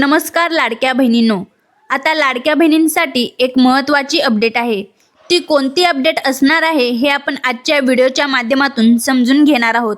नमस्कार लाडक्या बहिणींनो. आता लाडक्या बहिणींसाठी एक महत्त्वाची अपडेट आहे. ती कोणती अपडेट असणार आहे हे आपण आजच्या व्हिडिओच्या माध्यमातून समजून घेणार आहोत.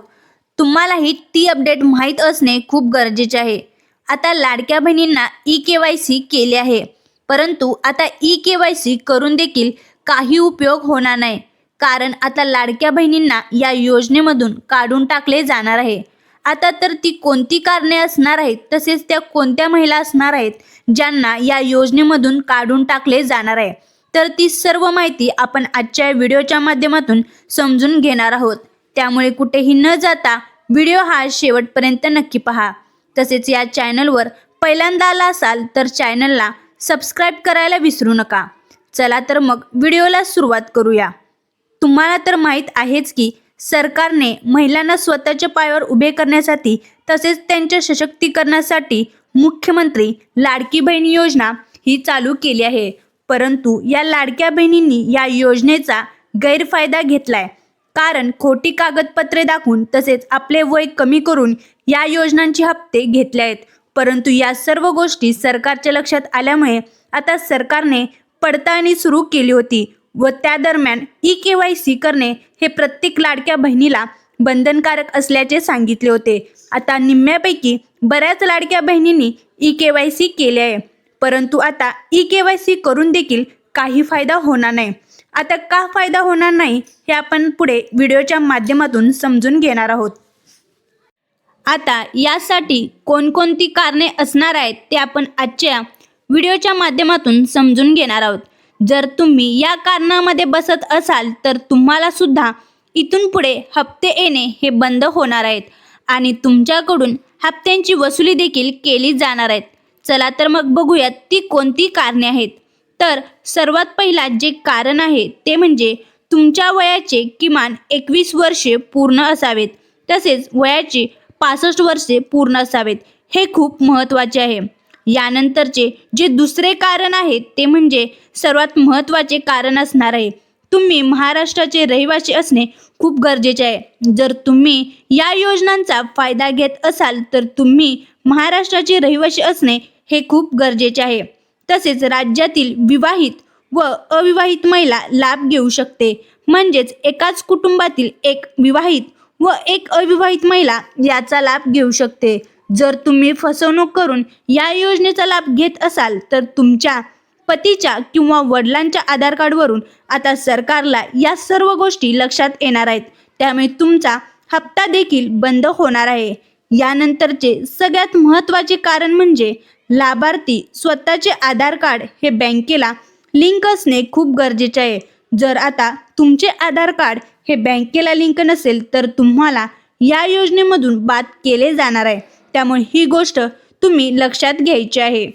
तुम्हालाही ती अपडेट माहीत असणे खूप गरजेचे आहे. आता लाडक्या बहिणींना ई के वाय सी केले आहे. परंतु आता ई के वाय सी करून देखील काही उपयोग होणार नाही. कारण आता लाडक्या बहिणींना या योजनेमधून काढून टाकले जाणार आहे. आता तर ती कोणती कारणे असणार आहेत तसेच त्या कोणत्या महिला असणार आहेत ज्यांना या योजनेमधून काढून टाकले जाणार आहे तर ती सर्व माहिती आपण आजच्या व्हिडिओच्या माध्यमातून समजून घेणार आहोत. त्यामुळे कुठेही न जाता व्हिडिओ हा शेवटपर्यंत नक्की पहा. तसेच या चॅनलवर पहिल्यांदा आला असाल तर चॅनलला सबस्क्राईब करायला विसरू नका. चला तर मग व्हिडिओला सुरुवात करूया. तुम्हाला तर माहीत आहेच की सरकारने महिलांना स्वतःच्या पायावर उभे करण्यासाठी तसेच त्यांच्या सशक्तीकरणासाठी मुख्यमंत्री लाडकी बहीण योजना ही चालू केली आहे. परंतु या लाडक्या बहिणींनी या योजनेचा गैरफायदा घेतलाय. कारण खोटी कागदपत्रे दाखवून तसेच आपले वय कमी करून या योजनांचे हप्ते घेतले आहेत. परंतु या सर्व गोष्टी सरकारच्या लक्षात आल्यामुळे आता सरकारने पडताळणी सुरू केली होती. व त्या दरम्यान ई के वाय सी करणे हे प्रत्येक लाडक्या बहिणीला बंधनकारक असल्याचे सांगितले होते. आता निम्म्यापैकी बऱ्याच लाडक्या बहिणींनी ई के वाय सी केले आहे. परंतु आता ई के वाय सी करून देखील काही फायदा होणार नाही. आता का फायदा होणार नाही हे आपण पुढे व्हिडिओच्या माध्यमातून समजून घेणार आहोत. आता यासाठी कोणकोणती कारणे असणार आहेत ते आपण आजच्या व्हिडिओच्या माध्यमातून समजून घेणार आहोत. जर तुम्ही या कारणामध्ये बसत असाल तर तुम्हाला सुद्धा इथून पुढे हप्ते येणे हे बंद होणार आहेत आणि तुमच्याकडून हप्त्यांची वसुली देखील केली जाणार आहेत. चला तर मग बघूयात ती कोणती कारणे आहेत. तर सर्वात पहिला जे कारण आहे ते म्हणजे तुमच्या वयाचे किमान एकवीस वर्षे पूर्ण असावेत. तसेच वयाचे पासष्ट वर्षे पूर्ण असावेत. हे खूप महत्त्वाचे आहे. यानंतरचे जे दुसरे कारण आहे ते म्हणजे सर्वात महत्त्वाचे कारण असणार आहे. तुम्ही महाराष्ट्राचे रहिवासी असणे खूप गरजेचे आहे. जर तुम्ही या योजनांचा फायदा घेत असाल तर तुम्ही महाराष्ट्राचे रहिवासी असणे हे खूप गरजेचे आहे. तसेच राज्यातील विवाहित व अविवाहित महिला लाभ घेऊ शकते. म्हणजेच एकाच कुटुंबातील एक विवाहित व एक अविवाहित महिला याचा लाभ घेऊ शकते. जर तुम्ही फसवणूक करून या योजनेचा लाभ घेत असाल तर तुमच्या पतीच्या किंवा वडिलांच्या आधार कार्डवरून आता सरकारला या सर्व गोष्टी लक्षात येणार आहेत. त्यामुळे तुमचा हप्ता देखील बंद होणार आहे. यानंतरचे सगळ्यात महत्त्वाचे कारण म्हणजे लाभार्थी स्वतःचे आधार कार्ड हे बँकेला लिंक असणे खूप गरजेचे आहे. जर आता तुमचे आधार कार्ड हे बँकेला लिंक नसेल तर तुम्हाला या योजनेमधून बाद केले जाणार आहे. त्यामुळे ही गोष्ट तुम्ही लक्षात घ्यायची आहे.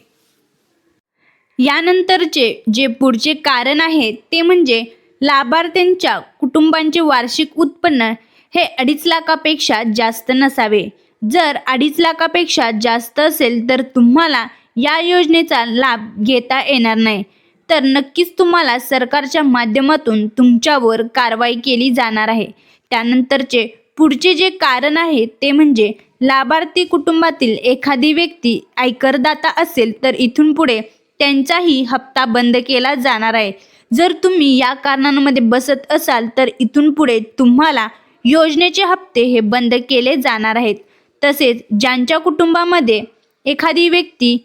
यानंतरचे जे पुढचे कारण आहे ते म्हणजे लाभार्थ्यांच्या कुटुंबांचे वार्षिक उत्पन्न हे अडीच लाखापेक्षा जास्त नसावे. जर अडीच लाखापेक्षा जास्त असेल तर तुम्हाला या योजनेचा लाभ घेता येणार नाही. तर नक्कीच तुम्हाला सरकारच्या माध्यमातून तुमच्यावर कारवाई केली जाणार आहे. त्यानंतरचे पुढचे जे कारण आहे ते म्हणजे लाभार्थी कुटुंबातील एखादी व्यक्ती आयकरदाता असेल तर इथून पुढे त्यांचाही हप्ता बंद केला जाणार आहे. जर तुम्ही या कारणांमध्ये बसत असाल तर इथून पुढे तुम्हाला योजनेचे हप्ते हे बंद केले जाणार आहेत. तसेच ज्यांच्या कुटुंबामध्ये एखादी व्यक्ती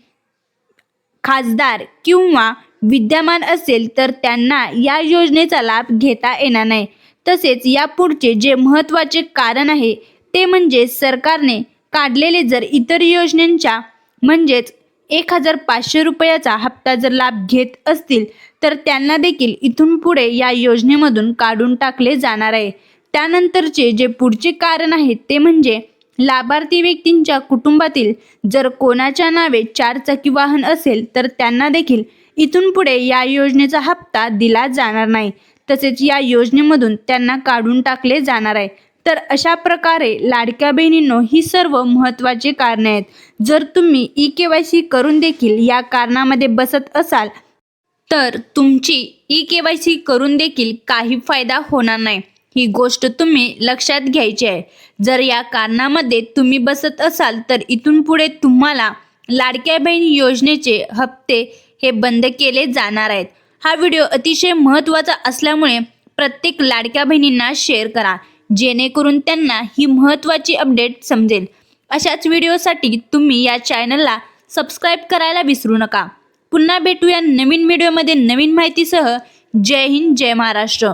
खासदार किंवा विद्यमान असेल तर त्यांना या योजनेचा लाभ घेता येणार नाही. तसेच या पुढचे जे महत्त्वाचे कारण आहे ते म्हणजे सरकारने काढलेले जर इतर योजनांच्या म्हणजेच एक हजार पाचशे रुपयाचा हप्ता जर लाभ घेत असतील तर त्यांना देखील इथून पुढे या योजनेमधून काढून टाकले जाणार आहे. त्यानंतरचे जे पुढचे कारण आहे ते म्हणजे लाभार्थी व्यक्तींच्या कुटुंबातील जर कोणाच्या नावे चारचाकी वाहन असेल तर त्यांना देखील इथून पुढे या योजनेचा हप्ता दिला जाणार नाही. तसेच या योजनेमधून त्यांना काढून टाकले जाणार आहे. तर अशा प्रकारे लाडक्या बहिणींनो ही सर्व महत्त्वाची कारणे आहेत. जर तुम्ही ई के वाय सी करून देखील या कारणामध्ये बसत असाल तर तुमची ई के वाय सी करून देखील काही फायदा होणार नाही. ही गोष्ट तुम्ही लक्षात घ्यायची आहे. जर या कारणामध्ये तुम्ही बसत असाल तर इथून पुढे तुम्हाला लाडक्या बहीण योजनेचे हप्ते हे बंद केले जाणार आहेत. हा व्हिडिओ अतिशय महत्त्वाचा असल्यामुळे प्रत्येक लाडक्या बहिणींना शेअर करा. जेणेकरून त्यांना ही महत्त्वाची अपडेट समजेल. अशाच व्हिडिओसाठी तुम्ही या चॅनलला सबस्क्राईब करायला विसरू नका. पुन्हा भेटूया नवीन व्हिडिओमध्ये नवीन माहितीसह. जय हिंद जय महाराष्ट्र.